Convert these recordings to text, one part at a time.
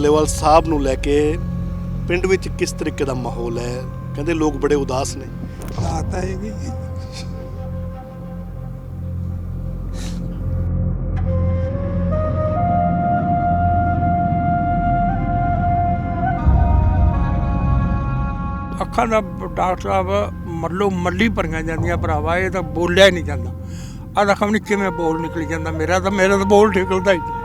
ਡੱਲੇਵਾਲ ਸਾਹਿਬ ਨੂੰ ਲੈ ਕੇ ਪਿੰਡ ਵਿੱਚ ਕਿਸ ਤਰੀਕੇ ਦਾ ਮਾਹੌਲ ਹੈ? ਕਹਿੰਦੇ ਲੋਕ ਬੜੇ ਉਦਾਸ ਨੇ। ਹਾਲਾਤ ਹੈ ਅੱਖਾਂ ਦਾ ਡਾਕਟਰ ਸਾਹਿਬ ਮੱਲੋ ਮੱਲੀ ਭਰੀਆਂ ਜਾਂਦੀਆਂ ਭਰਾਵਾ, ਇਹ ਤਾਂ ਬੋਲਿਆ ਹੀ ਨਹੀਂ ਜਾਂਦਾ। ਆਹ ਦੇਖੋ ਨਹੀਂ ਕਿਵੇਂ ਬੋਲ ਨਿਕਲ ਜਾਂਦਾ। ਮੇਰਾ ਤਾਂ ਮੇਰਾ ਤਾਂ ਬੋਲ ਨਿਕਲਦਾ ਹੀ ਨਹੀਂ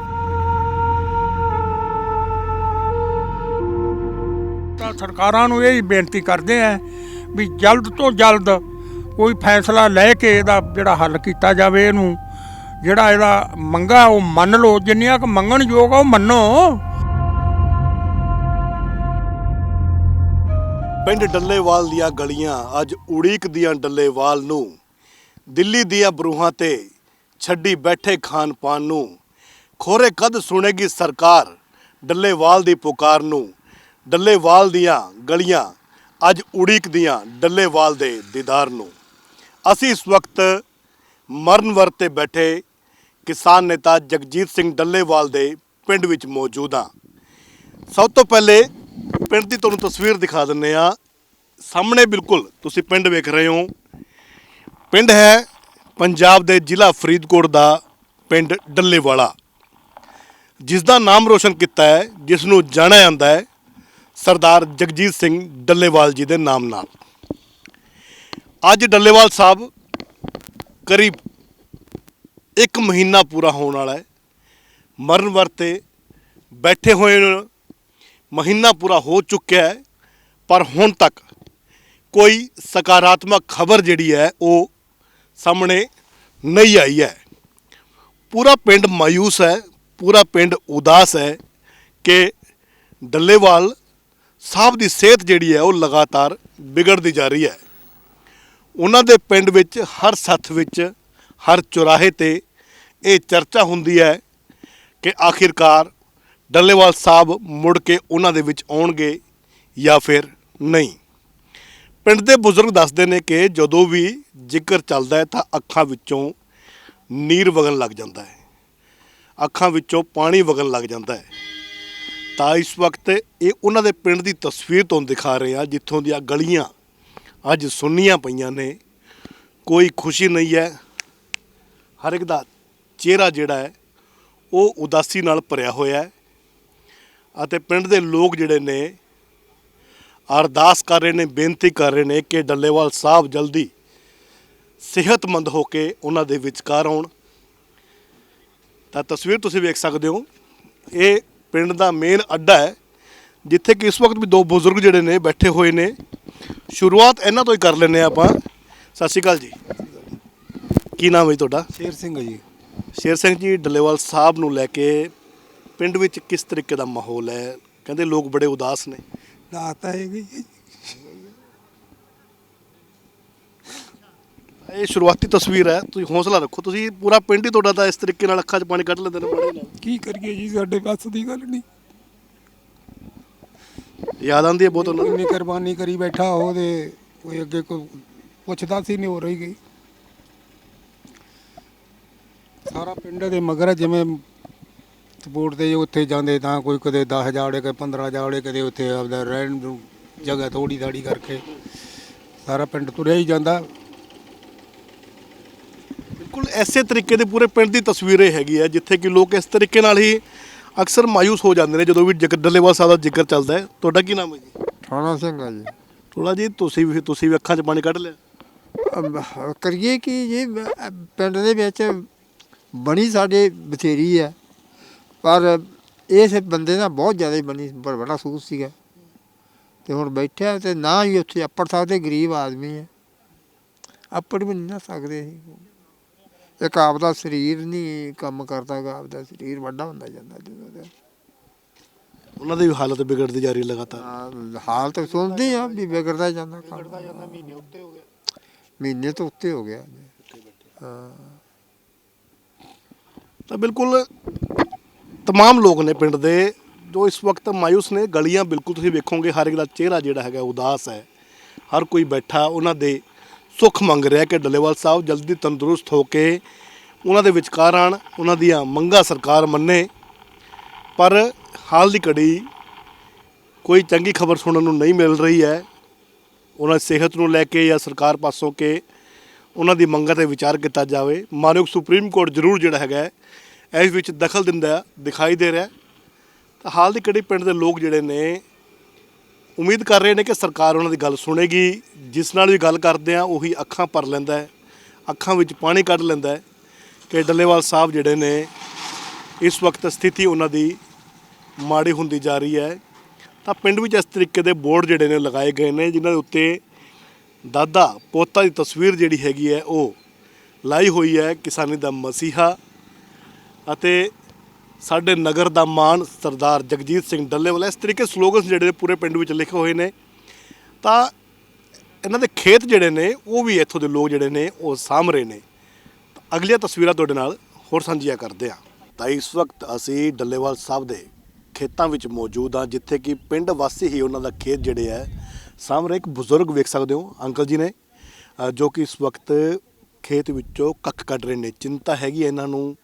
ਸਰਕਾਰਾਂ ਨੂੰ ਇਹ ਹੀ ਬੇਨਤੀ ਕਰਦੇ ਆ ਵੀ ਜਲਦ ਤੋਂ ਜਲਦ ਕੋਈ ਫੈਸਲਾ ਲੈ ਕੇ ਇਹਦਾ ਜਿਹੜਾ ਹੱਲ ਕੀਤਾ ਜਾਵੇ ਇਹਨੂੰ। ਜਿਹੜਾ ਇਹਦਾ ਮੰਗਾ ਉਹ ਮੰਨ ਲਓ, ਜਿੰਨੀਆਂ ਕੁ ਮੰਗਣ ਯੋਗ ਆ ਉਹ ਮੰਨੋ। ਪਿੰਡ ਡੱਲੇਵਾਲ ਦੀਆਂ ਗਲੀਆਂ ਅੱਜ ਉਡੀਕਦੀਆਂ ਡੱਲੇਵਾਲ ਨੂੰ। ਦਿੱਲੀ ਦੀਆਂ ਬਰੂਹਾਂ ਤੇ ਛੱਡੀ ਬੈਠੇ ਖਾਨ ਪਾਨ ਨੂੰ। ਖੋਰੇ ਕਦ ਸੁਣੇਗੀ ਸਰਕਾਰ? ਡੱਲੇਵਾਲ ਦੀ ਪੁਕਾਰ ਨੂੰ। ਡੱਲੇਵਾਲ ਦੀਆਂ ਗਲੀਆਂ ਅੱਜ ਉਡੀਕਦੀਆਂ ਡੱਲੇਵਾਲ ਦੇ ਦੀਦਾਰ ਨੂੰ। ਅਸੀਂ ਇਸ ਵਕਤ ਮਰਨ ਤੇ ਬੈਠੇ ਕਿਸਾਨ ਨੇਤਾ ਜਗਜੀਤ ਸਿੰਘ ਡੱਲੇਵਾਲ ਦੇ ਪਿੰਡ ਵਿੱਚ ਮੌਜੂਦ ਹਾਂ। ਸਭ ਤੋਂ ਪਹਿਲੇ ਪਿੰਡ ਦੀ ਤੁਹਾਨੂੰ ਤਸਵੀਰ ਦਿਖਾ ਦਿੰਨੇ ਆ ਸਾਹਮਣੇ ਬਿਲਕੁਲ ਤੁਸੀਂ ਪਿੰਡ ਵੇਖ ਰਹੇ ਹੋ। ਪਿੰਡ ਹੈ ਪੰਜਾਬ ਦੇ ਜ਼ਿਲ੍ਹਾ ਫਰੀਦਕੋਟ ਦਾ ਪਿੰਡ ਡੱਲੇਵਾਲਾ। ਜਿਸ ਦਾ ਨਾਮ ਰੋਸ਼ਨ ਕੀਤਾ ਹੈ ਜਿਸ ਨੂੰ ਜਾਣਿਆ ਜਾਂਦਾ ਹੈ ਸਰਦਾਰ ਜਗਜੀਤ ਸਿੰਘ ਡੱਲੇਵਾਲ ਜੀ ਦੇ ਨਾਮ ਨਾਲ। ਅੱਜ ਡੱਲੇਵਾਲ ਸਾਹਿਬ ਕਰੀਬ ਇੱਕ ਮਹੀਨਾ ਪੂਰਾ ਹੋਣ ਵਾਲਾ ਹੈ। ਮਰਨ ਵਰਤੇ ਬੈਠੇ ਹੋਏ ਨੇ, ਮਹੀਨਾ ਪੂਰਾ ਹੋ ਚੁੱਕਿਆ ਹੈ, ਪਰ ਹੁਣ ਤੱਕ ਕੋਈ ਸਕਾਰਾਤਮਕ ਖਬਰ ਜਿਹੜੀ ਹੈ ਉਹ ਸਾਹਮਣੇ ਨਹੀਂ ਆਈ ਹੈ। ਪੂਰਾ ਪਿੰਡ ਮਾਇੂਸ ਹੈ, ਪੂਰਾ ਪਿੰਡ ਉਦਾਸ ਹੈ ਕਿ ਡੱਲੇਵਾਲ ਸਾਹਿਬ ਦੀ ਸਿਹਤ ਜਿਹੜੀ ਹੈ ਉਹ ਲਗਾਤਾਰ ਵਿਗੜਦੀ ਜਾ ਰਹੀ ਹੈ। ਉਹਨਾਂ ਦੇ ਪਿੰਡ ਵਿੱਚ ਹਰ ਸੱਥ ਵਿੱਚ, ਹਰ ਚੁਰਾਹੇ ਤੇ ਇਹ ਚਰਚਾ ਹੁੰਦੀ ਹੈ ਕਿ ਆਖਿਰਕਾਰ ਡੱਲੇਵਾਲ ਸਾਹਿਬ ਮੁੜ ਕੇ ਉਹਨਾਂ ਦੇ ਵਿੱਚ ਆਉਣਗੇ ਜਾਂ ਫਿਰ ਨਹੀਂ। ਪਿੰਡ ਦੇ ਬਜ਼ੁਰਗ ਦੱਸਦੇ ਨੇ ਕਿ ਜਦੋਂ ਵੀ ਜ਼ਿਕਰ ਚੱਲਦਾ ਹੈ ਤਾਂ ਅੱਖਾਂ ਵਿੱਚੋਂ ਨੀਰ ਵਗਣ ਲੱਗ ਜਾਂਦਾ ਹੈ। ਅੱਖਾਂ ਵਿੱਚੋਂ ਪਾਣੀ ਵਗਣ ਲੱਗ ਜਾਂਦਾ ਹੈ। ਤਾਂ ਇਸ ਵਕਤ ਇਹ ਉਹਨਾਂ ਦੇ ਪਿੰਡ ਦੀ ਤਸਵੀਰ ਤੁਹਾਨੂੰ ਦਿਖਾ ਰਹੇ ਹਾਂ, ਜਿੱਥੋਂ ਦੀਆਂ ਗਲੀਆਂ ਅੱਜ ਸੁੰਨੀਆਂ ਪਈਆਂ ਨੇ। ਕੋਈ ਖੁਸ਼ੀ ਨਹੀਂ ਹੈ। ਹਰ ਇੱਕ ਦਾ ਚਿਹਰਾ ਜਿਹੜਾ ਹੈ, ਉਹ ਉਦਾਸੀ ਨਾਲ ਭਰਿਆ ਹੋਇਆ ਹੈ। ਅਤੇ ਪਿੰਡ ਦੇ ਲੋਕ ਜਿਹੜੇ ਨੇ, ਅਰਦਾਸ ਕਰ ਰਹੇ ਨੇ, ਬੇਨਤੀ ਕਰ ਰਹੇ ਨੇ ਕਿ ਡੱਲੇਵਾਲ ਸਾਹਿਬ ਜਲਦੀ ਸਿਹਤਮੰਦ ਹੋ ਕੇ ਉਹਨਾਂ ਦੇ ਵਿਚਕਾਰ ਆਉਣ। ਤਾਂ ਤਸਵੀਰ ਤੁਸੀਂ ਵੇਖ ਸਕਦੇ ਹੋ। ਇਹ ਪਿੰਡ ਦਾ ਮੇਨ ਅੱਡਾ ਹੈ ਜਿੱਥੇ ਕਿ ਇਸ ਵਕਤ ਵੀ ਦੋ ਬਜ਼ੁਰਗ ਜਿਹੜੇ ਨੇ ਬੈਠੇ ਹੋਏ ਨੇ। ਸ਼ੁਰੂਆਤ ਇਹਨਾਂ ਤੋਂ ਹੀ ਕਰ ਲੈਂਦੇ ਹਾਂ ਆਪਾਂ। ਸਤਿ ਸ਼੍ਰੀ ਅਕਾਲ ਜੀ। ਕੀ ਨਾਮ ਹੈ ਜੀ ਤੁਹਾਡਾ? ਸ਼ੇਰ ਸਿੰਘ ਜੀ। ਸ਼ੇਰ ਸਿੰਘ ਜੀ ਡੱਲੇਵਾਲ ਸਾਹਿਬ ਨੂੰ ਲੈ ਕੇ ਪਿੰਡ ਵਿੱਚ ਕਿਸ ਤਰੀਕੇ ਦਾ ਮਾਹੌਲ ਹੈ? ਕਹਿੰਦੇ ਲੋਕ ਬੜੇ ਉਦਾਸ ਨੇ। ਹਾਲਾਤ ਹੈ ਇਹ ਸ਼ੁਰੂਆਤੀ ਤਸਵੀਰ ਹੈ ਤੁਸੀਂ ਹੌਸਲਾ ਰੱਖੋ ਤੁਸੀਂ ਪੂਰਾ ਪਿੰਡ ਹੀ ਤੁਹਾਡਾ ਤਾਂ ਇਸ ਤਰੀਕੇ ਨਾਲ ਅੱਖਾਂ 'ਚ ਪਾਣੀ ਕੱਢ ਲੈਂਦੇ ਨੇ ਬੜੇ ਨਾਲ। ਕੀ ਕਰੀਏ ਜੀ ਸਾਡੇ ਬਸ ਦੀ ਗੱਲ ਨਹੀਂ। ਯਾਦ ਆਉਂਦੀ ਹੈ ਬਹੁਤ ਉਹਨਾਂ ਨੂੰ? ਇੰਨੀ ਕੁਰਬਾਨੀ ਕਰੀ ਬੈਠਾ ਉਹਦੇ ਕੋਈ ਅੱਗੇ ਕੋਈ ਪੁੱਛਦਾ ਸੀ ਨਹੀਂ ਹੋ ਰਹੀ ਗਈ। ਸਾਰਾ ਪਿੰਡ ਦੇ ਮਗਰ ਹੈ, ਜਿਵੇਂ ਸਪੋਰਟ ਤੇ ਉੱਥੇ ਜਾਂਦੇ ਤਾਂ ਕੋਈ ਕਦੇ 10 ਜਾਵੜੇ ਕਦੇ 15 ਜਾਵੜੇ ਕਦੇ ਉੱਥੇ ਆਪਦਾ ਰਹਿਣ ਨੂੰ ਜਗ੍ਹਾ ਥੋੜੀ ਥਾੜੀ ਕਰਕੇ ਸਾਰਾ ਪਿੰਡ ਤੁਰਿਆ ਹੀ ਜਾਂਦਾ। ਬਿਲਕੁਲ ਐਸੇ ਤਰੀਕੇ ਦੇ ਪੂਰੇ ਪਿੰਡ ਦੀ ਤਸਵੀਰ ਇਹ ਹੈਗੀ ਹੈ ਜਿੱਥੇ ਕਿ ਲੋਕ ਇਸ ਤਰੀਕੇ ਨਾਲ ਹੀ ਅਕਸਰ ਮਾਇੂਸ ਹੋ ਜਾਂਦੇ ਨੇ ਜਦੋਂ ਵੀ ਜ਼ਿਕਰ ਡੱਲੇਵਾਲ ਸਾਹਿਬ ਦਾ ਜ਼ਿਕਰ ਚੱਲਦਾ ਹੈ। ਤੁਹਾਡਾ ਕੀ ਨਾਮ ਹੈ ਜੀ? ਠਾਣਾ ਸਿੰਘ ਆ ਜੀ। ਥੋੜਾ ਜੀ ਤੁਸੀਂ ਵੀ ਤੁਸੀਂ ਵੀ ਅੱਖਾਂ 'ਚ ਪਾਣੀ ਕੱਢ ਲਿਆ। ਅਮ, ਕਰੀਏ ਕਿ ਜੀ ਪਿੰਡ ਦੇ ਵਿੱਚ ਬਣੀ ਸਾਡੇ ਬਥੇਰੀ ਹੈ ਪਰ ਇਸ ਬੰਦੇ ਦਾ ਬਹੁਤ ਜ਼ਿਆਦਾ ਬਣੀ ਬ- ਬੜਾ ਸੂਸ ਸੀਗਾ। ਤੇ ਹੁਣ ਬੈਠਿਆ ਤੇ ਨਾ ਹੀ ਉੱਥੇ ਅੱਪੜ ਸਕਦੇ ਗਰੀਬ ਆਦਮੀ ਹੈ। ਅੱਪੜ ਵੀ ਨਹੀਂ ਨਾ ਸਕਦੇ ਅਸੀਂ। ਇੱਕ ਆਪਦਾ ਸਰੀਰ ਨਹੀਂ ਕੰਮ ਕਰਦਾ ਗਾ ਆਪਦਾ ਸਰੀਰ ਵੱਡਾ ਹੁੰਦਾ ਜਾਂਦਾ ਜਦੋਂ ਦਾ ਉਹਨਾਂ ਦੀ ਵੀ ਹਾਲਤ ਵਿਗੜਦੀ ਜਾ ਰਹੀ ਹੈ ਲਗਾਤਾਰ ਹਾਂ, ਹਾਲ ਤਾਂ ਸੁਣਦੇ ਆ ਵੀ ਵਿਗੜਦਾ ਜਾਂਦਾ ਕੰਮ ਵਿਗੜਦਾ ਜਾਂਦਾ ਮਹੀਨੇ ਉੱਤੇ ਹੋ ਗਿਆ ਮਹੀਨੇ ਤੋਂ ਉੱਤੇ ਹੋ ਗਿਆ ਹਾਂ ਤਾਂ ਬਿਲਕੁਲ तमाम ਲੋਕ ਨੇ ਪਿੰਡ ਦੇ ਜੋ ਇਸ ਵਕਤ ਮਾਇੂਸ ਨੇ ਗਲੀਆਂ ਬਿਲਕੁਲ ਤੁਸੀਂ ਵੇਖੋਗੇ ਹਰ ਇੱਕ ਦਾ ਚਿਹਰਾ ਜਿਹੜਾ ਹੈਗਾ ਉਦਾਸ ਹੈ ਹਰ ਕੋਈ ਬੈਠਾ ਉਹਨਾਂ ਦੇ ਸੁੱਖ ਮੰਗ ਰਿਹਾ ਕਿ ਡੱਲੇਵਾਲ ਸਾਹਿਬ ਜਲਦੀ ਤੰਦਰੁਸਤ ਹੋ ਕੇ ਉਹਨਾਂ ਦੇ ਵਿਚਕਾਰ ਆਣ, ਉਹਨਾਂ ਦੀਆਂ ਮੰਗਾਂ ਸਰਕਾਰ ਮੰਨੇ। ਪਰ ਹਾਲ ਦੀ ਘੜੀ ਕੋਈ ਚੰਗੀ ਖਬਰ ਸੁਣਨ ਨੂੰ ਨਹੀਂ ਮਿਲ ਰਹੀ ਹੈ। ਉਹਨਾਂ ਸਿਹਤ ਨੂੰ ਲੈ ਕੇ ਜਾਂ ਸਰਕਾਰ ਪਾਸੋਂ ਕਿ ਉਹਨਾਂ ਦੀ ਮੰਗਾਂ ਤੇ ਵਿਚਾਰ ਕੀਤਾ ਜਾਵੇ। ਮਾਨਯੋਗ ਸੁਪਰੀਮ ਕੋਰਟ ਜ਼ਰੂਰ ਜਿਹੜਾ ਹੈਗਾ ਇਸ ਵਿੱਚ ਦਖਲ ਦਿੰਦਾ ਦਿਖਾਈ ਦੇ ਰਿਹਾ। ਤਾਂ ਹਾਲ ਦੀ ਘੜੀ ਪਿੰਡ ਦੇ ਲੋਕ ਜਿਹੜੇ ਨੇ ਉਮੀਦ ਕਰ ਰਹੇ ਨੇ ਕਿ ਸਰਕਾਰ ਉਹਨਾਂ ਦੀ ਗੱਲ ਸੁਣੇਗੀ, ਜਿਸ ਨਾਲ ਵੀ ਗੱਲ ਕਰਦੇ ਆ, ਉਹੀ ਅੱਖਾਂ ਭਰ ਲੈਂਦਾ ਹੈ, ਅੱਖਾਂ ਵਿੱਚ ਪਾਣੀ ਕੱਢ ਲੈਂਦਾ ਹੈ ਕਿ ਡੱਲੇਵਾਲ ਸਾਹਿਬ ਜਿਹੜੇ ਨੇ, ਇਸ ਵਕਤ ਸਥਿਤੀ ਉਹਨਾਂ ਦੀ ਮਾੜੀ ਹੁੰਦੀ ਜਾ ਰਹੀ ਹੈ। ਤਾਂ ਪਿੰਡ ਵਿੱਚ ਇਸ ਤਰੀਕੇ ਦੇ ਬੋਰਡ ਜਿਹੜੇ ਨੇ ਲਗਾਏ ਗਏ ਨੇ, ਜਿਨ੍ਹਾਂ ਦੇ ਉੱਤੇ ਦਾਦਾ ਪੋਤਾ ਦੀ ਤਸਵੀਰ ਜਿਹੜੀ ਹੈਗੀ ਹੈ, ਉਹ ਲਾਈ ਹੋਈ ਹੈ ਕਿਸਾਨੀ ਦਾ ਮਸੀਹਾ ਅਤੇ ਸਾਡੇ ਨਗਰ ਦਾ ਮਾਣ ਸਰਦਾਰ ਜਗਜੀਤ ਸਿੰਘ ਡੱਲੇਵਾਲ ਇਸ ਤਰੀਕੇ ਸਲੋਗਨਸ ਜਿਹੜੇ ਨੇ ਪੂਰੇ ਪਿੰਡ ਵਿੱਚ ਲਿਖੇ ਹੋਏ ਨੇ। ਤਾਂ ਇਹਨਾਂ ਦੇ ਖੇਤ ਜਿਹੜੇ ਨੇ, ਉਹ ਵੀ ਇੱਥੋਂ ਦੇ ਲੋਕ ਜਿਹੜੇ ਨੇ, ਉਹ ਸਾਂਭ ਰਹੇ ਨੇ। ਅਗਲੀਆਂ ਤਸਵੀਰਾਂ ਤੁਹਾਡੇ ਨਾਲ ਹੋਰ ਸਾਂਝੀਆਂ ਕਰਦੇ ਹਾਂ। ਤਾਂ ਇਸ ਵਕਤ ਅਸੀਂ ਡੱਲੇਵਾਲ ਸਾਹਿਬ ਦੇ ਖੇਤਾਂ ਵਿੱਚ ਮੌਜੂਦ ਹਾਂ, ਜਿੱਥੇ ਕਿ ਪਿੰਡ ਵਾਸੀ ਹੀ ਉਹਨਾਂ ਦਾ ਖੇਤ ਜਿਹੜੇ ਹੈ, ਸਾਹਮਣੇ ਇੱਕ ਬਜ਼ੁਰਗ ਵੇਖ ਸਕਦੇ ਹੋ, ਅੰਕਲ ਜੀ ਨੇ ਜੋ ਕਿ ਇਸ ਵਕਤ ਖੇਤ ਵਿੱਚੋਂ ਕੱਖ ਕੱਢ ਰਹੇ ਨੇ। ਚਿੰਤਾ ਹੈਗੀ ਹੈ ਇਹਨਾਂ ਨੂੰ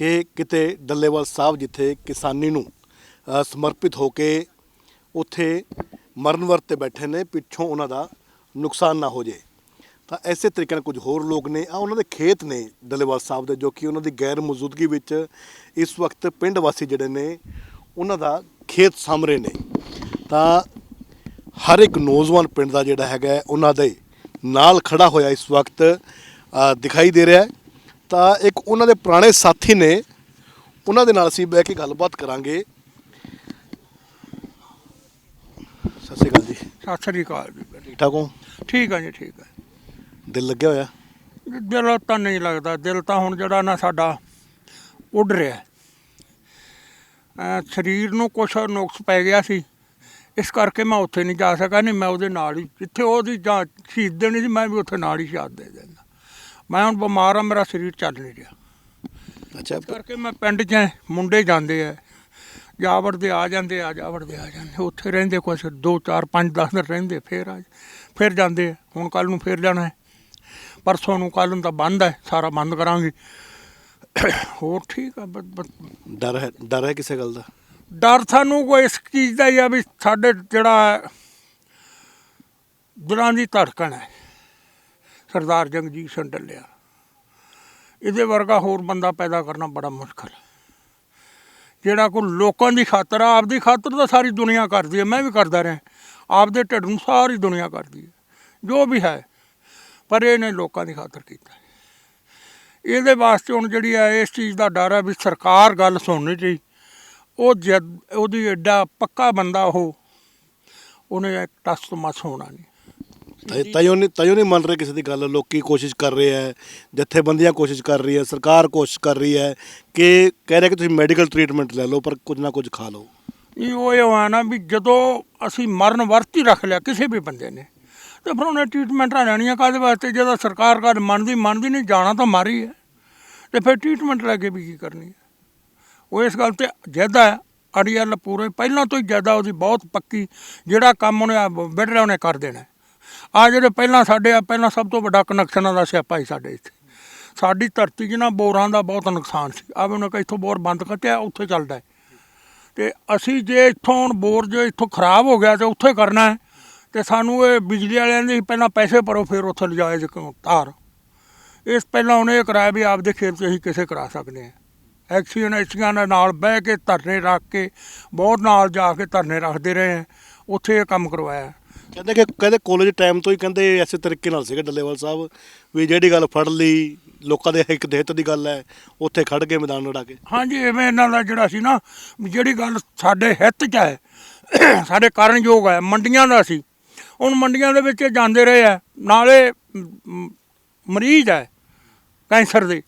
ਕਿ ਕਿਤੇ ਡੱਲੇਵਾਲ ਸਾਹਿਬ ਜਿੱਥੇ ਕਿਸਾਨੀ ਨੂੰ ਸਮਰਪਿਤ ਹੋ ਕੇ ਉੱਥੇ ਮਰਨ ਵਰਤ ਤੇ ਬੈਠੇ ਨੇ, ਪਿੱਛੋਂ ਉਹਨਾਂ ਦਾ ਨੁਕਸਾਨ ਨਾ ਹੋ ਜੇ। ਤਾਂ ਐਸੇ ਤਰੀਕੇ ਨਾਲ ਕੁਝ ਹੋਰ ਲੋਕ ਨੇ, ਆ ਉਹਨਾਂ ਦੇ ਖੇਤ ਨੇ ਡੱਲੇਵਾਲ ਸਾਹਿਬ ਦੇ, ਜੋ ਕਿ ਉਹਨਾਂ ਦੀ ਗੈਰ ਮੌਜੂਦਗੀ ਵਿੱਚ ਇਸ ਵਕਤ ਪਿੰਡ ਵਾਸੀ ਜਿਹੜੇ ਨੇ, ਉਹਨਾਂ ਦਾ ਖੇਤ ਸਾਹਮਣੇ ਨੇ। ਤਾਂ ਹਰ ਇੱਕ ਨੌਜਵਾਨ ਪਿੰਡ ਦਾ ਜਿਹੜਾ ਹੈਗਾ ਉਹਨਾਂ ਦੇ ਨਾਲ ਖੜਾ ਹੋਇਆ ਇਸ ਵਕਤ ਦਿਖਾਈ ਦੇ ਰਿਹਾ ਹੈ। ਤਾਂ ਇੱਕ ਉਹਨਾਂ ਦੇ ਪੁਰਾਣੇ ਸਾਥੀ ਨੇ ਉਹਨਾਂ ਦੇ ਨਾਲ ਅਸੀਂ ਬਹਿ ਕੇ ਗੱਲਬਾਤ ਕਰਾਂਗੇ। ਸਤਿ ਸ਼੍ਰੀ ਅਕਾਲ ਜੀ। ਸਤਿ ਸ੍ਰੀ ਅਕਾਲ ਜੀ। ਠੀਕ ਠਾਕ ਹੋ? ਠੀਕ ਹੈ ਜੀ ਠੀਕ ਹੈ ਦਿਲ ਲੱਗਿਆ ਹੋਇਆ? ਦਿਲ ਤਾਂ ਨਹੀਂ ਲੱਗਦਾ। ਦਿਲ ਤਾਂ ਹੁਣ ਜਿਹੜਾ ਨਾ ਸਾਡਾ ਉੱਡ ਰਿਹਾ। ਹੈ। ਅਹ ਸਰੀਰ ਨੂੰ ਕੁਛ ਨੁਕਸ ਪੈ ਗਿਆ ਸੀ। ਇਸ ਕਰਕੇ ਮੈਂ ਉੱਥੇ ਨਹੀਂ ਜਾ ਸਕਿਆ ਨਹੀਂ ਮੈਂ ਉਹਦੇ ਨਾਲ ਹੀ। ਜਿੱਥੇ ਉਹਦੀ ਜਾਂ ਸ਼ਹੀਦ ਦੇਣੀ ਸੀ ਮੈਂ ਵੀ ਉੱਥੇ ਨਾਲ ਹੀ ਸ਼ਹਾਦਤ ਦੇ ਦਿੰਦਾ ਮੈਂ ਹੁਣ ਬਿਮਾਰ ਆ ਮੇਰਾ ਸਰੀਰ ਚੱਲ ਨਹੀਂ ਰਿਹਾ। ਅੱਛਾ। ਇਸ ਕਰਕੇ ਮੈਂ ਪਿੰਡ 'ਚ ਮੁੰਡੇ ਜਾਂਦੇ ਆ। ਜਾਵੜ ਦੇ ਆ ਜਾਂਦੇ ਆ ਜਾਵੜ ਦੇ ਆ ਜਾਂਦੇ ਉੱਥੇ ਰਹਿੰਦੇ ਕੁਛ 2 4 5 10 ਦਿਨ ਰਹਿੰਦੇ ਫੇਰ ਆ ਫਿਰ ਜਾਂਦੇ ਆ। ਹੁਣ ਕੱਲ ਨੂੰ ਫੇਰ ਜਾਣਾ ਹੈ। ਪਰਸੋਂ ਨੂੰ ਕੱਲ ਨੂੰ ਤਾਂ ਬੰਦ ਹੈ ਸਾਰਾ ਬੰਦ ਕਰਾਂਗੇ। ਹੋਰ ਠੀਕ ਆ ਡਰ ਹੈ ਡਰ ਹੈ ਕਿਸੇ ਗੱਲ ਦਾ? ਡਰ ਸਾਨੂੰ ਕੋਈ ਇਸ ਚੀਜ਼ ਦਾ ਹੀ ਆ ਵੀ ਸਾਡੇ ਜਿਹੜਾ ਦਿਲਾਂ ਦੀ ਧੜਕਣ ਹੈ। ਸਰਦਾਰ ਜੰਗਜੀਤ ਸਿੰਘ ਡੱਲਿਆ ਇਹਦੇ ਵਰਗਾ ਹੋਰ ਬੰਦਾ ਪੈਦਾ ਕਰਨਾ ਬੜਾ ਮੁਸ਼ਕਲ। ਹੈ ਜਿਹੜਾ ਕੋਈ ਲੋਕਾਂ ਦੀ ਖਾਤਰ ਆ, ਆਪਦੀ ਖਾਤਰ ਤਾਂ ਸਾਰੀ ਦੁਨੀਆ ਕਰਦੀ ਹੈ, ਮੈਂ ਵੀ ਕਰਦਾ ਰਿਹਾ। ਆਪਦੇ ਢਿੱਡ ਨੂੰ ਸਾਰੀ ਦੁਨੀਆ ਕਰਦੀ ਹੈ, ਜੋ ਵੀ ਹੈ। ਪਰ ਇਹਨੇ ਲੋਕਾਂ ਦੀ ਖਾਤਰ ਕੀਤਾ। ਇਹਦੇ ਵਾਸਤੇ ਹੁਣ ਜਿਹੜੀ ਹੈ, ਇਸ ਚੀਜ਼ ਦਾ ਡਰ ਹੈ ਵੀ ਸਰਕਾਰ ਗੱਲ ਸੁਣਨੀ ਚਾਹੀ ਉਹ ਜਦ ਉਹਦੀ ਐਡਾ ਪੱਕਾ ਬੰਦਾ ਉਹ, ਉਹਨੇ ਟਸ ਤੋਂ ਮਸ ਹੋਣਾ ਨਹੀਂ। ਤਾਇਓ ਨਹੀਂ ਤਾਇਓ ਨਹੀਂ ਮੰਨ ਰਹੇ ਕਿਸੇ ਦੀ ਗੱਲ, ਲੋਕੀ ਕੋਸ਼ਿਸ਼ ਕਰ ਰਹੇ ਹੈ, ਜਥੇਬੰਦੀਆਂ ਕੋਸ਼ਿਸ਼ ਕਰ ਰਹੀ ਹੈ, ਸਰਕਾਰ ਕੋਸ਼ਿਸ਼ ਕਰ ਰਹੀ ਹੈ ਕਿ ਕਹਿ ਰਿਹਾ ਕਿ ਤੁਸੀਂ ਮੈਡੀਕਲ ਟ੍ਰੀਟਮੈਂਟ ਲੈ ਲਓ, ਪਰ ਕੁਝ ਨਾ ਕੁਝ ਖਾ ਲਓ। ਇਹ ਉਹ ਇਹ ਹੋਇਆ ਨਾ ਵੀ ਜਦੋਂ ਅਸੀਂ ਮਰਨ ਵਰਤ ਹੀ ਰੱਖ ਲਿਆ ਕਿਸੇ ਵੀ ਬੰਦੇ ਨੇ, ਤੇ ਫਿਰ ਉਹਨੇ ਟ੍ਰੀਟਮੈਂਟਾਂ ਲੈਣੀਆਂ ਕਾਹਦੇ ਵਾਸਤੇ? ਜਦੋਂ ਸਰਕਾਰ ਗੱਲ ਮੰਨਦੀ ਮੰਨਦੀ ਨਹੀਂ, ਜਾਣਾ ਤਾਂ ਮਾਰੀ ਹੈ। ਤੇ ਫਿਰ ਟ੍ਰੀਟਮੈਂਟ ਲੈ ਕੇ ਵੀ ਕੀ ਕਰਨੀ ਹੈ? ਉਹ ਇਸ ਗੱਲ ਤੇ ਜ਼ਿਆਦਾ ਅੜੀਅਲ ਪੂਰੇ ਪਹਿਲਾਂ ਤੋਂ ਹੀ ਜ਼ਿਆਦਾ ਉਹਦੀ ਬਹੁਤ ਪੱਕੀ, ਜਿਹੜਾ ਕੰਮ ਉਹਨੇ ਬਿੜਲੇ ਉਹਨੇ ਕਰ ਦੇਣਾ ਆ ਜਿਹੜੇ ਪਹਿਲਾਂ ਸਾਡੇ ਆ, ਪਹਿਲਾਂ ਸਭ ਤੋਂ ਵੱਡਾ ਕਨੈਕਸ਼ਨਾਂ ਦਾ ਸਿਆਪਾ ਹੀ ਸਾਡੇ ਇੱਥੇ। ਸਾਡੀ ਧਰਤੀ 'ਚ ਨਾ ਬੋਰਾਂ ਦਾ ਬਹੁਤ ਨੁਕਸਾਨ ਸੀ। ਆ ਉਹਨਾਂ ਕਿ ਇੱਥੋਂ ਬੋਰ ਬੰਦ ਕੱਟਿਆ, ਉੱਥੇ ਚੱਲਦਾ ਹੈ। ਤੇ ਅਸੀਂ ਜੇ ਇੱਥੋਂ ਹੁਣ ਬੋਰ ਜੇ ਇੱਥੋਂ ਖਰਾਬ ਹੋ ਗਿਆ ਤੇ ਉੱਥੇ ਕਰਨਾ ਹੈ, ਤੇ ਸਾਨੂੰ ਇਹ ਬਿਜਲੀ ਵਾਲਿਆਂ ਦੇ ਪਹਿਲਾਂ ਪੈਸੇ ਭਰੋ, ਫਿਰ ਉੱਥੇ ਲਿਜਾਏ ਜੇ ਤਾਰ ਇਸ ਪਹਿਲਾਂ ਉਹਨੇ ਇਹ ਕਰਾਇਆ ਵੀ ਆਪਦੇ ਖੇਤ 'ਚ ਅਸੀਂ ਕਿਸੇ ਕਰਾ ਸਕਦੇ ਹਾਂ। ਐਕਸੀਅਨ ਐਕਸੀਅਨ ਨਾਲ ਬਹਿ ਕੇ ਧਰਨੇ ਰੱਖ ਕੇ, ਬਹੁਤ ਨਾਲ ਜਾ ਕੇ ਧਰਨੇ ਰੱਖਦੇ ਰਹੇ ਹਾਂ। ਉੱਥੇ ਇਹ ਕੰਮ ਕਰਵਾਇਆ। ਕਹਿੰਦੇ ਕਿ ਕਹਿੰਦੇ ਕਾਲਜ ਟਾਈਮ ਤੋਂ ਹੀ ਕਹਿੰਦੇ ਐਸੇ ਤਰੀਕੇ ਨਾਲ ਸੀਗੇ ਡੱਲੇਵਾਲ ਸਾਹਿਬ ਵੀ ਜਿਹੜੀ ਗੱਲ ਫੜ ਲਈ, ਲੋਕਾਂ ਦੇ ਇੱਕ ਹਿੱਤ ਦੀ ਗੱਲ ਹੈ, ਉੱਥੇ ਖੜ ਕੇ ਮੈਦਾਨ ਲੜਾ ਕੇ। ਹਾਂਜੀ, ਐਵੇਂ ਇਹਨਾਂ ਦਾ ਜਿਹੜਾ ਸੀ ਨਾ, ਵੀ ਜਿਹੜੀ ਗੱਲ ਸਾਡੇ ਹਿੱਤ 'ਚ ਹੈ, ਸਾਡੇ ਕਾਰਨਯੋਗ ਹੈ, ਮੰਡੀਆਂ ਦਾ ਸੀ। ਹੁਣ ਮੰਡੀਆਂ ਦੇ ਵਿੱਚ ਜਾਂਦੇ ਰਹੇ ਆ ਨਾਲੇ ਮਰੀਜ਼ ਹੈ, ਕੈਂਸਰ ਦੇ।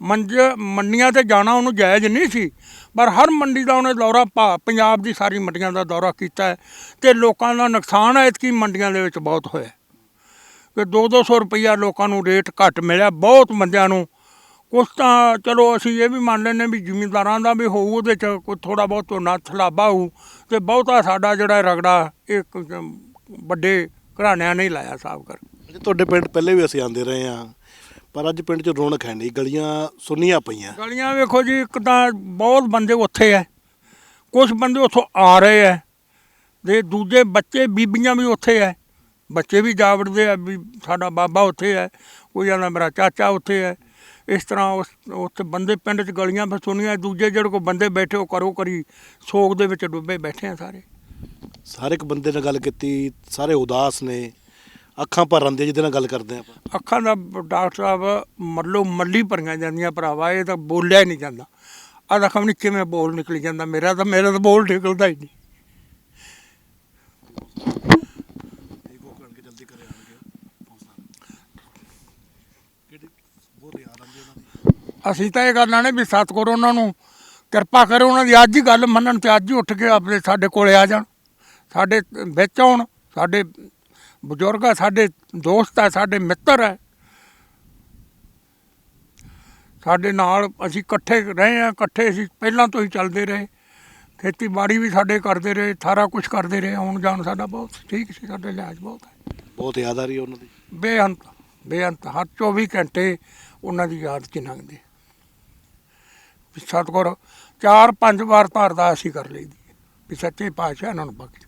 ਮੰਜ, ਮੰਡੀਆਂ ਤੇ ਜਾਣਾ ਉਹਨੂੰ ਜਾਇਜ਼ ਨਹੀਂ ਸੀ, ਪਰ ਹਰ ਮੰਡੀ ਦਾ ਉਹਨੇ ਦੌਰਾ ਪਾ, ਪੰਜਾਬ ਦੀ ਸਾਰੀ ਮੰਡੀਆਂ ਦਾ ਦੌਰਾ ਕੀਤਾ ਹੈ ਤੇ ਲੋਕਾਂ ਦਾ ਨੁਕਸਾਨ ਹੈ ਮੰਡੀਆਂ ਦੇ ਵਿੱਚ ਬਹੁਤ ਹੋਇਆ ਕਿ 2-200 ਰੁਪਈਆ ਲੋਕਾਂ ਨੂੰ ਰੇਟ ਘੱਟ ਮਿਲਿਆ, ਬਹੁਤ ਬੰਦਿਆਂ ਨੂੰ। ਕੁਛ ਤਾਂ ਚਲੋ ਅਸੀਂ ਇਹ ਵੀ ਮੰਨ ਲੈਂਦੇ ਵੀ ਜ਼ਿਮੀਂਦਾਰਾਂ ਦਾ ਵੀ ਹੋਊ, ਉਹਦੇ ਚ ਕੋਈ ਥੋੜਾ ਬਹੁਤ ਝੋਨਾ ਥਲਾਬਾ ਹੋਊ, ਤੇ ਬਹੁਤਾ ਸਾਡਾ ਜਿਹੜਾ ਰਗੜਾ ਇਹ ਵੱਡੇ ਘਰਾਣਿਆਂ ਨੇ ਲਾਇਆ ਸਾਫ਼ ਕਰ ਤੁਹਾਡੇ ਪਿੰਡ ਪਹਿਲੇ ਵੀ ਅਸੀਂ ਆਂਦੇ ਰਹੇ ਹਾਂ। ਪਰ ਅੱਜ ਪਿੰਡ 'ਚ ਰੌਣਕ ਹੈ ਨਹੀਂ ਗਲੀਆਂ ਸੁੰਨੀਆਂ ਪਈਆਂ। ਗਲੀਆਂ ਵੇਖੋ ਜੀ ਇੱਕ ਤਾਂ ਬਹੁਤ ਬੰਦੇ ਉੱਥੇ ਐ। ਕੁਝ ਬੰਦੇ ਉੱਥੋਂ ਆ ਰਹੇ ਐ। ਦੇ ਦੂਜੇ ਬੱਚੇ ਬੀਬੀਆਂ ਵੀ ਉੱਥੇ ਐ। ਬੱਚੇ ਵੀ ਜਾ ਵੜਦੇ ਆ ਵੀ ਸਾਡਾ ਬਾਬਾ ਉੱਥੇ ਐ ਕੋਈ ਆਂਦਾ ਮੇਰਾ ਚਾਚਾ ਉੱਥੇ ਐ। ਇਸ ਤਰ੍ਹਾਂ ਉਸ ਉੱਥੇ ਬੰਦੇ ਪਿੰਡ 'ਚ ਗਲੀਆਂ ਵਿੱਚ ਸੁਣੀਆਂ ਦੂਜੇ ਜਿਹੜੇ ਕੋ ਬੰਦੇ ਬੈਠੇ ਉਹ ਕਰੋ ਕਰੀ ਸੋਗ ਦੇ ਵਿੱਚ ਡੁੱਬੇ ਬੈਠੇ ਆ ਸਾਰੇ। ਸਾਰੇ ਇੱਕ ਬੰਦੇ ਨਾਲ ਗੱਲ ਕੀਤੀ ਸਾਰੇ ਉਦਾਸ ਨੇ। ਅੱਖਾਂ ਭਰ ਆਉਂਦੀਆਂ ਜਿਹਦੇ ਨਾਲ ਗੱਲ ਕਰਦੇ ਆਪਾਂ। ਅੱਖਾਂ ਦਾ ਡਾਕਟਰ ਸਾਹਿਬ ਮੱਲੋ ਮੱਲੀ ਭਰੀਆਂ ਜਾਂਦੀਆਂ ਭਰਾਵਾ ਇਹ ਤਾਂ ਬੋਲਿਆ ਹੀ ਨਹੀਂ ਜਾਂਦਾ। ਆਹ ਰਕਮ ਨਹੀਂ ਕਿਵੇਂ ਬੋਲ ਨਿਕਲ ਜਾਂਦਾ ਮੇਰਾ ਤਾਂ ਮੇਰਾ ਤਾਂ ਬੋਲ ਨਿਕਲਦਾ ਹੀ ਨਹੀਂ। ਅਸੀਂ ਤਾਂ ਇਹ ਗੱਲਾਂ ਨੇ ਵੀ ਸਤਿਗੁਰ ਉਹਨਾਂ ਨੂੰ ਕਿਰਪਾ ਕਰੇ ਉਹਨਾਂ ਦੀ ਅੱਜ ਹੀ ਗੱਲ ਮੰਨਣ ਤੇ ਅੱਜ ਹੀ ਉੱਠ ਕੇ ਆਪਣੇ ਸਾਡੇ ਕੋਲੇ ਆ ਜਾਣ। ਸਾਡੇ ਵਿੱਚ ਆਉਣ ਸਾਡੇ ਬਜ਼ੁਰਗ ਆ ਸਾਡੇ ਦੋਸਤ ਆ ਸਾਡੇ ਮਿੱਤਰ ਆ। ਸਾਡੇ ਨਾਲ ਅਸੀਂ ਇਕੱਠੇ ਰਹੇ ਆ ਇਕੱਠੇ ਅਸੀਂ ਪਹਿਲਾਂ ਤੋਂ ਹੀ ਚੱਲਦੇ ਰਹੇ। ਖੇਤੀਬਾੜੀ ਵੀ ਸਾਡੇ ਕਰਦੇ ਰਹੇ ਸਾਰਾ ਕੁਝ ਕਰਦੇ ਰਹੇ ਆਉਣ ਜਾਣ ਸਾਡਾ ਬਹੁਤ ਠੀਕ ਸੀ ਸਾਡੇ ਲਿਹਾਜ਼ ਬਹੁਤ ਹੈ। ਬਹੁਤ ਯਾਦ ਆ ਰਹੀ ਹੈ ਉਹਨਾਂ ਦੀ? ਬੇਅੰਤ ਬੇਅੰਤ ਹਰ 24 ਘੰਟੇ ਉਹਨਾਂ ਦੀ ਯਾਦ ਚ ਲੰਘਦੇ। ਵੀ ਸਤਿਗੁਰ ਚਾਰ ਪੰਜ ਵਾਰ ਤਾਂ ਅਰਦਾਸ ਹੀ ਕਰ ਲਈਦੀ ਹੈ ਵੀ ਸੱਚੇ ਪਾਤਸ਼ਾਹ ਇਹਨਾਂ ਨੂੰ ਬਖਸ਼।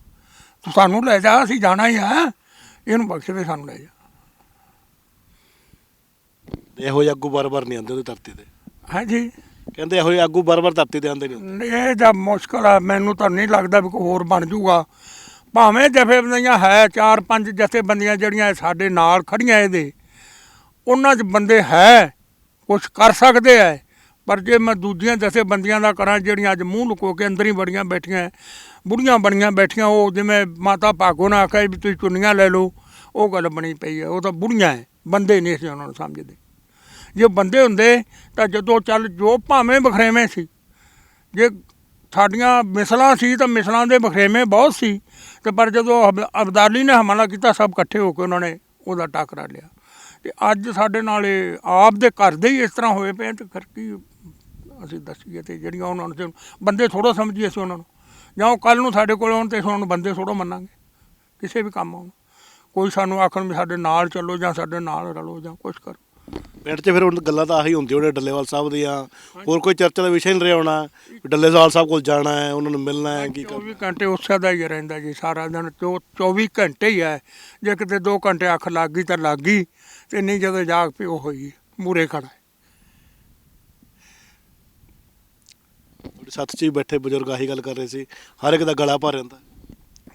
ਤੂੰ ਸਾਨੂੰ ਲੈ ਜਾ ਅਸੀਂ ਜਾਣਾ ਹੀ ਆ। ਇਹਨੂੰ ਬਖਸ਼ ਦੇ ਸਾਨੂੰ ਲੈ ਜਾ। ਇਹੋ ਜਿਹੇ ਆਗੂ ਬਾਰ-ਬਾਰ ਨਹੀਂ ਆਉਂਦੇ ਉਹਦੀ ਧਰਤੀ ਤੇ। ਹਾਂਜੀ। ਕਹਿੰਦੇ ਇਹੋ ਜਿਹੇ ਆਗੂ ਬਾਰ-ਬਾਰ ਧਰਤੀ ਤੇ ਆਉਂਦੇ ਨਹੀਂ ਇਹ ਜਾਂ ਮੁਸ਼ਕਲ ਆ ਮੈਨੂੰ ਤਾਂ ਨਹੀਂ ਲੱਗਦਾ ਵੀ ਕੋਈ ਹੋਰ ਬਣ ਜੂਗਾ। ਭਾਵੇਂ ਜਥੇਬੰਦੀਆਂ ਹੈ ਚਾਰ ਪੰਜ ਜਥੇਬੰਦੀਆਂ ਜਿਹੜੀਆਂ ਸਾਡੇ ਨਾਲ ਖੜੀਆਂ ਇਹਦੇ ਉਹਨਾਂ 'ਚ ਬੰਦੇ ਹੈ ਕੁਝ ਕਰ ਸਕਦੇ ਐ। ਪਰ ਜੇ ਮੈਂ ਦੂਜੀਆਂ ਦਸੇ ਬੰਦੀਆਂ ਦਾ ਕਰਾਂ, ਜਿਹੜੀਆਂ ਅੱਜ ਮੂੰਹ ਲੁਕੋ ਕੇ ਅੰਦਰ ਹੀ ਬੜੀਆਂ ਬੈਠੀਆਂ ਬੁੜੀਆਂ ਬਣੀਆਂ ਬੈਠੀਆਂ, ਉਹ ਜਿਵੇਂ ਮਾਤਾ ਭਾਗੋ ਨੇ ਆਖਿਆ ਵੀ ਤੁਸੀਂ ਚੁੰਨੀਆਂ ਲੈ ਲਓ, ਉਹ ਗੱਲ ਬਣੀ ਪਈ ਹੈ ਉਹ ਤਾਂ ਬੁੜੀਆਂ ਹੈ ਬੰਦੇ ਨਹੀਂ ਸੀ ਉਹਨਾਂ ਨੂੰ ਸਮਝਦੇ। ਜੇ ਬੰਦੇ ਹੁੰਦੇ, ਤਾਂ ਜਦੋਂ ਚੱਲ ਜੋ ਭਾਵੇਂ ਬਖਰੇਵੇਂ ਸੀ, ਜੇ ਸਾਡੀਆਂ ਮਿਸਲਾਂ ਸੀ, ਤਾਂ ਮਿਸਲਾਂ ਦੇ ਬਖਰੇਵੇਂ ਬਹੁਤ ਸੀ, ਤੇ ਪਰ ਜਦੋਂ ਅਬ- ਅਬਦਾਲੀ ਨੇ ਹਮਲਾ ਕੀਤਾ, ਸਭ ਇਕੱਠੇ ਹੋ ਕੇ ਉਹਨਾਂ ਨੇ ਉਹਦਾ ਟਾਕਰਾ ਲਿਆ। ਤੇ ਅੱਜ ਸਾਡੇ ਨਾਲ ਇਹ ਆਪ ਦੇ ਘਰ ਦੇ ਹੀ ਇਸ ਤਰ੍ਹਾਂ ਹੋਏ ਪਏ ਆ ਤੇ ਫਿਰ ਕੀ ਅਸੀਂ ਦੱਸੀਏ ਤੇ ਜਿਹੜੀਆਂ ਉਹਨਾਂ ਨੂੰ ਬੰਦੇ ਥੋੜੋ ਸਮਝੀਏ ਅਸੀਂ ਉਹਨਾਂ ਨੂੰ। ਜਾਂ ਉਹ ਕੱਲ ਨੂੰ ਸਾਡੇ ਕੋਲ ਆਉਣ ਤੇ ਅਸੀਂ ਉਹਨਾਂ ਨੂੰ ਬੰਦੇ ਥੋੜੋ ਮੰਨਾਂਗੇ। ਕਿਸੇ ਵੀ ਕੰਮ ਆਉਣ। ਕੋਈ ਸਾਨੂੰ ਆਖਣ ਵੀ ਸਾਡੇ ਨਾਲ ਚੱਲੋ ਜਾਂ ਸਾਡੇ ਨਾਲ ਰਲੋ ਜਾਂ ਕੁਛ ਕਰੋ। ਪਿੰਡ 'ਚ ਫਿਰ ਹੁਣ ਗੱਲਾਂ ਤਾਂ ਆਹੀ ਹੁੰਦੀਆਂ ਉਹਨੇ ਡੱਲੇਵਾਲ ਸਾਹਿਬ ਦੀਆਂ। ਹੋਰ ਕੋਈ ਚਰਚਾ ਦਾ ਵਿਸ਼ਾ ਨਹੀਂ ਰਿਹਾ ਹੋਣਾ। ਡੱਲੇਵਾਲ ਸਾਹਿਬ ਕੋਲ ਜਾਣਾ ਹੈ ਉਹਨਾਂ ਨੂੰ ਮਿਲਣਾ ਹੈ ਕੀ ਕਰਨਾ। 24 ਘੰਟੇ ਉਸੇ ਦਾ ਹੀ ਰਹਿੰਦਾ ਜੀ ਸਾਰਾ ਦਿਨ। ਚੋ 24 ਘੰਟੇ ਹੀ ਹੈ। ਜੇ ਕਿਤੇ 2 ਘੰਟੇ ਅੱਖ ਲੱਗ ਗਈ ਤਾਂ ਲੱਗ ਗਈ। ਤੇ ਨਹੀਂ ਜਦੋਂ ਜਾਗ ਪਈ ਉਹ ਹੋਈ। ਮੂਰੇ ਖੜਾ ਹੈ। ਸਾਥ 'ਚ ਹੀ ਬੈਠੇ ਬਜ਼ੁਰਗ ਆਹੀ ਗੱਲ ਕਰ ਰਹੇ ਸੀ ਹਰ ਇੱਕ ਦਾ ਗਲਾ ਭਰ ਜਾਂਦਾ।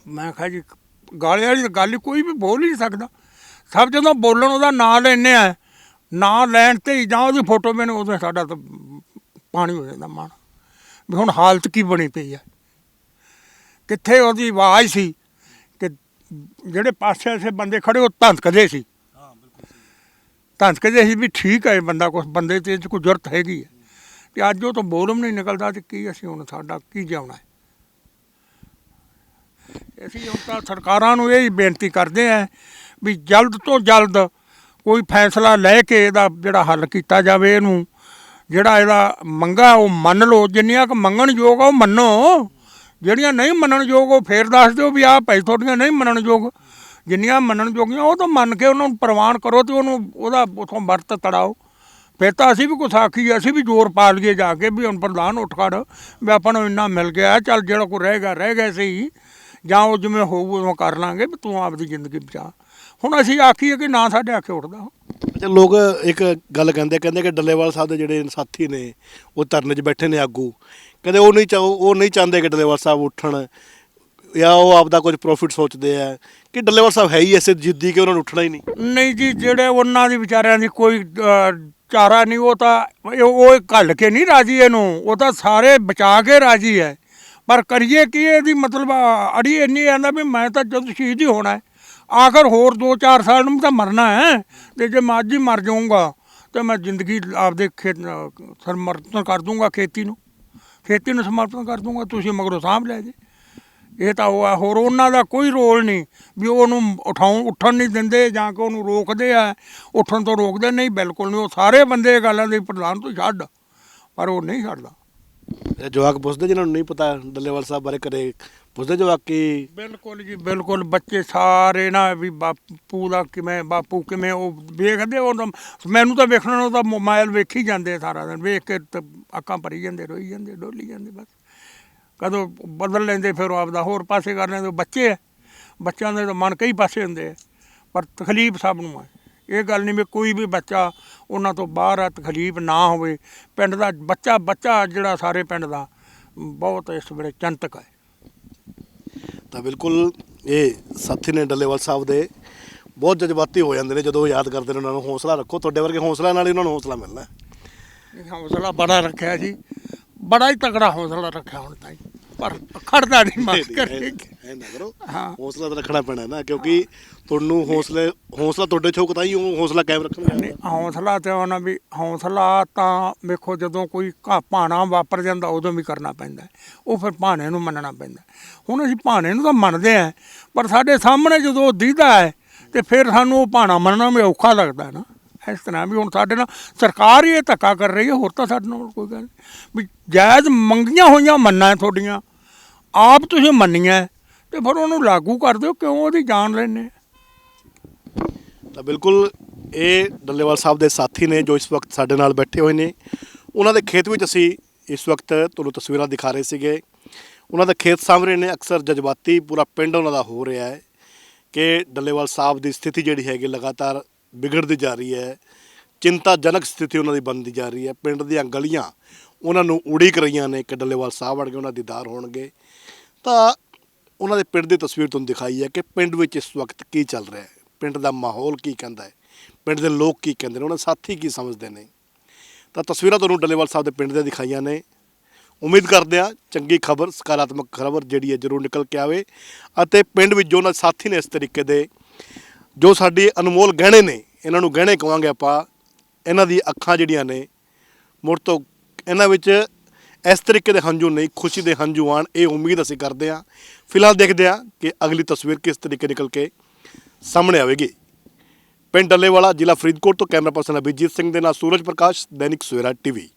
ਮੈਂ ਕਿਹਾ ਜੀ ਗਾਲੇ ਵਾਲੀ ਤਾਂ ਗੱਲ ਹੀ ਕੋਈ ਵੀ ਬੋਲ ਹੀ ਨਹੀਂ ਸਕਦਾ। ਸਭ ਜਦੋਂ ਬੋਲਣ ਉਹਦਾ ਨਾਂ ਲੈਣੇ ਆ ਨਾਂ ਲੈਣ ਤੇ ਹੀ ਜਾਂ ਉਹਦੀ ਫੋਟੋ ਮੈਨੂੰ ਉਦੋਂ ਸਾਡਾ ਤਾਂ ਪਾਣੀ ਹੋ ਜਾਂਦਾ ਮਨ ਵੀ ਹੁਣ ਹਾਲਤ ਕੀ ਬਣੀ ਪਈ ਹੈ ਕਿੱਥੇ ਉਹਦੀ ਆਵਾਜ਼ ਸੀ ਕਿ ਜਿਹੜੇ ਪਾਸੇ ਐਸੇ ਬੰਦੇ ਖੜੇ ਉਹ ਧੰਕਦੇ ਸੀ। ਧੰਕਦੇ ਸੀ ਵੀ ਠੀਕ ਹੈ ਇਹ ਬੰਦਾ ਕੁਛ ਬੰਦੇ ਤੇ ਇਹ 'ਚ ਕੋਈ ਜ਼ਰੂਰਤ ਹੈਗੀ ਹੈ ਤੇ ਅੱਜ ਉਹ ਤੋਂ ਬੋਲਮ ਨਹੀਂ ਨਿਕਲਦਾ ਤੇ ਕੀ ਅਸੀਂ ਹੁਣ ਸਾਡਾ ਕੀ ਜਿਉਣਾ ਹੈ? ਅਸੀਂ ਹੁਣ ਤਾਂ ਸਰਕਾਰਾਂ ਨੂੰ ਇਹ ਹੀ ਬੇਨਤੀ ਕਰਦੇ ਆਂ ਵੀ ਜਲਦ ਤੋਂ ਜਲਦ ਕੋਈ ਫੈਸਲਾ ਲੈ ਕੇ ਇਹਦਾ ਜਿਹੜਾ ਹੱਲ ਕੀਤਾ ਜਾਵੇ ਇਹਨੂੰ, ਜਿਹੜਾ ਇਹਦਾ ਮੰਗਾ ਉਹ ਮੰਨ ਲਓ, ਜਿੰਨੀਆਂ ਕੁ ਮੰਗਣ ਯੋਗ ਆ ਉਹ ਮੰਨੋ। ਜਿਹੜੀਆਂ ਨਹੀਂ ਮੰਨਣ ਯੋਗ ਉਹ ਫੇਰ ਦੱਸ ਦਿਓ ਵੀ ਆਹ ਭਾਈ ਤੁਹਾਡੀਆਂ ਨਹੀਂ ਮੰਨਣ ਯੋਗ। ਜਿੰਨੀਆਂ ਮੰਨਣ ਯੋਗੀਆਂ ਉਹ ਤਾਂ ਮੰਨ ਕੇ ਉਹਨਾਂ ਨੂੰ ਪ੍ਰਵਾਨ ਕਰੋ ਤੇ ਉਹਨੂੰ ਉਹਦਾ ਉਥੋਂ ਵਰਤ ਤੜਾਓ। ਫਿਰ ਤਾਂ ਅਸੀਂ ਵੀ ਕੁਛ ਆਖੀਏ ਅਸੀਂ ਵੀ ਜ਼ੋਰ ਪਾ ਲਈਏ ਜਾ ਕੇ ਵੀ ਹੁਣ ਪ੍ਰਧਾਨ ਉੱਠ ਖੜ ਵੀ ਆਪਾਂ ਨੂੰ ਇੰਨਾ ਮਿਲ ਗਿਆ ਚੱਲ ਜਿਹੜਾ ਕੋਈ ਰਹਿ ਗਿਆ ਰਹਿ ਗਿਆ ਸਹੀ ਜਾਂ ਉਹ ਜਿਵੇਂ ਹੋਊ ਉਦੋਂ ਕਰ ਲਾਂਗੇ ਵੀ ਤੂੰ ਆਪਦੀ ਜ਼ਿੰਦਗੀ ਬਚਾ। ਹੁਣ ਅਸੀਂ ਆਖੀਏ ਕਿ ਨਾ ਸਾਡੇ ਆਖੇ ਉੱਠਦਾ ਉਹ। ਅੱਛਾ ਲੋਕ ਇੱਕ ਗੱਲ ਕਹਿੰਦੇ ਕਹਿੰਦੇ ਕਿ ਡੱਲੇਵਾਲ ਸਾਹਿਬ ਦੇ ਜਿਹੜੇ ਸਾਥੀ ਨੇ ਉਹ ਧਰਨੇ 'ਚ ਬੈਠੇ ਨੇ ਆਗੂ। ਕਹਿੰਦੇ ਉਹ ਨਹੀਂ ਚਾਹੋ ਉਹ ਨਹੀਂ ਚਾਹੁੰਦੇ ਕਿ ਡੱਲੇਵਾਲ ਸਾਹਿਬ ਉੱਠਣ ਜਾਂ ਉਹ ਆਪਦਾ ਕੁਝ ਪ੍ਰੋਫਿਟ ਸੋਚਦੇ ਆ। ਕਿ ਡੱਲੇਵਾਲ ਸਾਹਿਬ ਹੈ ਹੀ ਐਸੇ ਜਿੱਦੀ ਕਿ ਉਹਨਾਂ ਨੂੰ ਉੱਠਣਾ ਹੀ ਨਹੀਂ। ਨਹੀਂ ਜੀ ਜਿਹੜੇ ਉਹਨਾਂ ਦੀ ਵਿਚਾਰਿਆਂ ਦੀ ਕੋਈ ਅਹ, ਚਾਰਾ ਨਹੀਂ ਉਹ ਤਾਂ ਇਹ- ਉਹ ਘੱਲ ਕੇ ਨਹੀਂ ਰਾਜੀ ਇਹਨੂੰ ਉਹ ਤਾਂ ਸਾਰੇ ਬਚਾ ਕੇ ਰਾਜੀ ਹੈ। ਪਰ ਕਰੀਏ ਕੀ ਇਹਦੀ ਮਤਲਬ ਆ, ਅੜੀ ਇੰਨੀ ਆਂਦਾ ਵੀ ਮੈਂ ਤਾਂ ਜਦ ਸ਼ਹੀਦ ਹੀ ਹੋਣਾ ਹੈ ਆਖਰ ਹੋਰ 2-4 ਸਾਲ ਨੂੰ ਤਾਂ ਮਰਨਾ ਹੈ ਤੇ ਜੇ ਮੈਂ ਅੱਜ ਹੀ ਮਰ ਜਾਊਂਗਾ ਤੇ ਮੈਂ ਜ਼ਿੰਦਗੀ ਆਪਦੇ ਖੇਤ ਸਮਰਪਣ ਕਰ ਦੂੰਗਾ ਖੇਤੀ ਨੂੰ। ਖੇਤੀ ਨੂੰ ਸਮਰਪਣ ਕਰ ਦੂੰਗਾ ਤੁਸੀਂ ਮਗਰੋਂ ਸਾਂਭ ਲੈ ਜੇ। ਇਹ ਤਾਂ ਉਹ ਆ ਹੋਰ ਉਹਨਾਂ ਦਾ ਕੋਈ ਰੋਲ ਨਹੀਂ ਵੀ ਉਹਨੂੰ ਉਠਾਉ ਉੱਠਣ ਨਹੀਂ ਦਿੰਦੇ ਜਾਂ ਕਿ ਉਹਨੂੰ ਰੋਕਦੇ ਆ। ਉੱਠਣ ਤੋਂ ਰੋਕਦੇ ਨਹੀਂ ਬਿਲਕੁਲ ਨਹੀਂ। ਉਹ ਸਾਰੇ ਬੰਦੇ ਇਹ ਗੱਲਾਂ ਦੇ ਪ੍ਰਧਾਨ ਤੋਂ ਛੱਡ ਪਰ ਉਹ ਨਹੀਂ ਛੱਡਦਾ। ਇਹ ਜਵਾਕ ਪੁੱਛਦੇ ਜਿਨ੍ਹਾਂ ਨੂੰ ਨਹੀਂ ਪਤਾ ਡੱਲੇਵਾਲ ਸਾਹਿਬ ਬਾਰੇ ਕਰੇ ਪੁੱਛਦੇ ਜਵਾਕ ਕਿ? ਬਿਲਕੁਲ ਜੀ ਬਿਲਕੁਲ। ਬੱਚੇ ਸਾਰੇ ਨਾ ਵੀ ਬਾਪੂ ਦਾ ਕਿਵੇਂ ਬਾਪੂ ਕਿਵੇਂ ਉਹ ਵੇਖਦੇ ਉਹ ਮੈਨੂੰ ਤਾਂ ਵੇਖਣ ਨੂੰ ਤਾਂ ਮੋਬਾਈਲ ਵੇਖੀ ਜਾਂਦੇ ਸਾਰਾ ਦਿਨ। ਵੇਖ ਕੇ ਅੱਖਾਂ ਭਰੀ ਜਾਂਦੇ ਰੋਈ ਜਾਂਦੇ ਡੋਲੀ ਜਾਂਦੇ ਬਸ। ਕਦੋਂ ਬਦਲ ਲੈਂਦੇ ਫਿਰ ਉਹ ਆਪਦਾ ਹੋਰ ਪਾਸੇ ਕਰ ਲੈਂਦੇ ਬੱਚੇ ਆ। ਬੱਚਿਆਂ ਦੇ ਤਾਂ ਮਨ ਕਈ ਪਾਸੇ ਹੁੰਦੇ ਆ ਪਰ ਤਕਲੀਫ ਸਭ ਨੂੰ ਹੈ ਇਹ ਗੱਲ ਨਹੀਂ ਵੀ ਕੋਈ ਵੀ ਬੱਚਾ ਉਹਨਾਂ ਤੋਂ ਬਾਹਰ ਆ ਤਕਲੀਫ ਨਾ ਹੋਵੇ। ਪਿੰਡ ਦਾ ਬੱਚਾ ਬੱਚਾ ਜਿਹੜਾ ਸਾਰੇ ਪਿੰਡ ਦਾ ਬਹੁਤ ਇਸ ਵੇਲੇ ਚੰਤਕ ਹੈ ਤਾਂ ਬਿਲਕੁਲ ਇਹ ਸਾਥੀ ਨੇ ਡੱਲੇਵਾਲ ਸਾਹਿਬ ਦੇ ਬਹੁਤ ਜਜ਼ਬਾਤੀ ਹੋ ਜਾਂਦੇ ਨੇ ਜਦੋਂ ਯਾਦ ਕਰਦੇ ਨੇ ਉਹਨਾਂ ਨੂੰ ਹੌਸਲਾ ਰੱਖੋ। ਤੁਹਾਡੇ ਵਰਗੇ ਹੌਸਲਾ ਨਾਲ ਹੀ ਉਹਨਾਂ ਨੂੰ ਹੌਸਲਾ ਮਿਲਣਾ। ਹੌਸਲਾ ਬੜਾ ਰੱਖਿਆ ਜੀ। ਬੜਾ ਹੀ ਤਕੜਾ ਹੌਸਲਾ ਰੱਖਿਆ ਹੁਣ ਤਾਈ ਪਰ ਖੜਦਾ ਨਹੀਂ ਮਾਸ ਕਰੇ ਐਂ ਨਾ ਕਰੋ ਹਾਂ। ਹੌਸਲਾ ਤਾਂ ਰੱਖਣਾ ਪੈਣਾ ਨਾ ਕਿਉਂਕਿ ਤੁਹਾਨੂੰ ਹੌਸਲੇ ਹੌਸਲਾ ਤੁਹਾਡੇ ਚੋਕ ਤਾਂ ਹੀ ਉਹ ਹੌਸਲਾ ਕਾਇਮ ਰੱਖਣਗੇ ਹੌਸਲਾ ਤੇ ਉਹਨਾਂ ਵੀ ਹੌਸਲਾ ਤਾਂ ਵੇਖੋ ਜਦੋਂ ਕੋਈ ਘਾ- ਭਾਣਾ ਵਾਪਰ ਜਾਂਦਾ ਉਦੋਂ ਵੀ ਕਰਨਾ ਪੈਂਦਾ ਹੈ। ਉਹ ਫਿਰ ਭਾਣੇ ਨੂੰ ਮੰਨਣਾ ਪੈਂਦਾ ਹੈ। ਹੁਣ ਅਸੀਂ ਭਾਣੇ ਨੂੰ ਤਾਂ ਮੰਨਦੇ ਆਂ ਪਰ ਸਾਡੇ ਸਾਹਮਣੇ ਜਦੋਂ ਉਹ ਦੀਦਾ ਹੈ ਤੇ ਫਿਰ ਸਾਨੂੰ ਉਹ ਭਾਣਾ ਮੰਨਣਾ ਵੀ ਔਖਾ ਲੱਗਦਾ ਹੈ ਨਾ ਇਸ ਤਰ੍ਹਾਂ ਵੀ ਹੁਣ ਸਾਡੇ ਨਾਲ ਸਰਕਾਰ ਹੀ ਇਹ ਧੱਕਾ ਕਰ ਰਹੀ ਹੈ ਹੋਰ ਤਾਂ ਸਾਡੇ ਨਾਲ ਕੋਈ ਗੱਲ ਨਹੀਂ। ਵੀ ਜਾਇਜ਼ ਮੰਗੀਆਂ ਹੋਈਆਂ ਮੰਨਾਂ ਤੁਹਾਡੀਆਂ ਆਪ ਤੁਸੀਂ ਮੰਨੀਆਂ ਹੈ, ਤੇ ਫਿਰ ਉਹਨੂੰ ਲਾਗੂ ਕਰ ਦਿਓ ਕਿਉਂ ਉਹਦੀ ਜਾਨ ਲੈਣੇ ਤਾਂ ਬਿਲਕੁਲ ਇਹ ਡੱਲੇਵਾਲ ਸਾਹਿਬ ਦੇ ਸਾਥੀ ਨੇ ਜੋ ਇਸ ਵਕਤ ਸਾਡੇ ਨਾਲ ਬੈਠੇ ਹੋਏ ਨੇ ਉਹਨਾਂ ਦੇ ਖੇਤ ਵਿੱਚ ਅਸੀਂ ਇਸ ਵਕਤ ਤੁਹਾਨੂੰ ਤਸਵੀਰਾਂ ਦਿਖਾ ਰਹੇ ਸੀਗੇ। ਉਹਨਾਂ ਦਾ ਖੇਤ ਸਾਹਮਣੇ ਨੇ ਅਕਸਰ ਜਜ਼ਬਾਤੀ ਪੂਰਾ ਪਿੰਡ ਉਹਨਾਂ ਦਾ ਹੋ ਰਿਹਾ ਹੈ ਕਿ ਡੱਲੇਵਾਲ ਸਾਹਿਬ ਦੀ ਸਥਿਤੀ ਜਿਹੜੀ ਹੈਗੀ ਲਗਾਤਾਰ ਵਿਗੜਦੀ ਜਾ ਰਹੀ ਹੈ, ਚਿੰਤਾਜਨਕ ਸਥਿਤੀ ਉਹਨਾਂ ਦੀ ਬਣਦੀ ਜਾ ਰਹੀ ਹੈ, ਪਿੰਡ ਦੀਆਂ ਗਲੀਆਂ ਉਹਨਾਂ ਨੂੰ ਉਡੀਕ ਰਹੀਆਂ ਨੇ ਕਿ ਡੱਲੇਵਾਲ ਸਾਹਿਬ ਵਰਗੇ ਉਹਨਾਂ ਦੀਦਾਰ ਹੋਣਗੇ। ਤਾਂ ਉਹਨਾਂ ਦੇ ਪਿੰਡ ਦੀ ਤਸਵੀਰ ਤੁਹਾਨੂੰ ਦਿਖਾਈ ਹੈ ਕਿ ਪਿੰਡ ਵਿੱਚ ਇਸ ਵਕਤ ਕੀ ਚੱਲ ਰਿਹਾ ਹੈ, ਪਿੰਡ ਦਾ ਮਾਹੌਲ ਕੀ ਕਹਿੰਦਾ ਹੈ, ਪਿੰਡ ਦੇ ਲੋਕ ਕੀ ਕਹਿੰਦੇ ਨੇ, ਉਹਨਾਂ ਸਾਥੀ ਕੀ ਸਮਝਦੇ ਨੇ। ਤਾਂ ਤਸਵੀਰਾਂ ਤੁਹਾਨੂੰ ਡੱਲੇਵਾਲ ਸਾਹਿਬ ਦੇ ਪਿੰਡ ਦੀਆਂ ਦਿਖਾਈਆਂ ਨੇ। ਉਮੀਦ ਕਰਦੇ ਹਾਂ ਚੰਗੀ ਖਬਰ, ਸਕਾਰਾਤਮਕ ਖਬਰ ਜਿਹੜੀ ਹੈ ਜ਼ਰੂਰ ਨਿਕਲ ਕੇ ਆਵੇ ਅਤੇ ਪਿੰਡ ਵਿੱਚ ਜੋ ਉਹਨਾਂ ਸਾਥੀ ਨੇ ਇਸ ਤਰੀਕੇ ਦੇ ਜੋ ਸਾਡੀ ਅਨਮੋਲ ਗਹਿਣੇ ਨੇ, ਇਹਨਾਂ ਨੂੰ ਗਹਿਣੇ ਕਵਾਂਗੇ ਆਪਾਂ। ਇਹਨਾਂ ਦੀ ਅੱਖਾਂ ਜਿਹੜੀਆਂ ਨੇ, ਮੁੜ ਤੋਂ ਇਹਨਾਂ ਵਿੱਚ ਇਸ ਤਰੀਕੇ ਦੇ ਹੰਝੂ ਨਹੀਂ, ਖੁਸ਼ੀ ਦੇ ਹੰਝੂ ਆਣ ਇਹ ਉਮੀਦ ਅਸੀਂ ਕਰਦੇ ਹਾਂ। ਫਿਲਹਾਲ ਦੇਖਦੇ ਹਾਂ ਕਿ ਅਗਲੀ ਤਸਵੀਰ ਕਿਸ ਤਰੀਕੇ ਨਿਕਲ ਕੇ ਸਾਹਮਣੇ ਆਵੇਗੀ। ਪਿੰਡ ਡੱਲੇਵਾਲਾ ਜ਼ਿਲ੍ਹਾ ਫਰੀਦਕੋਟ ਤੋਂ ਕੈਮਰਾ ਪਰਸਨ ਅਭਿਜੀਤ ਸਿੰਘ ਦੇ ਨਾਲ ਸੂਰਜ ਪ੍ਰਕਾਸ਼, ਦੈਨਿਕ ਸਵੇਰਾ ਟੀਵੀ।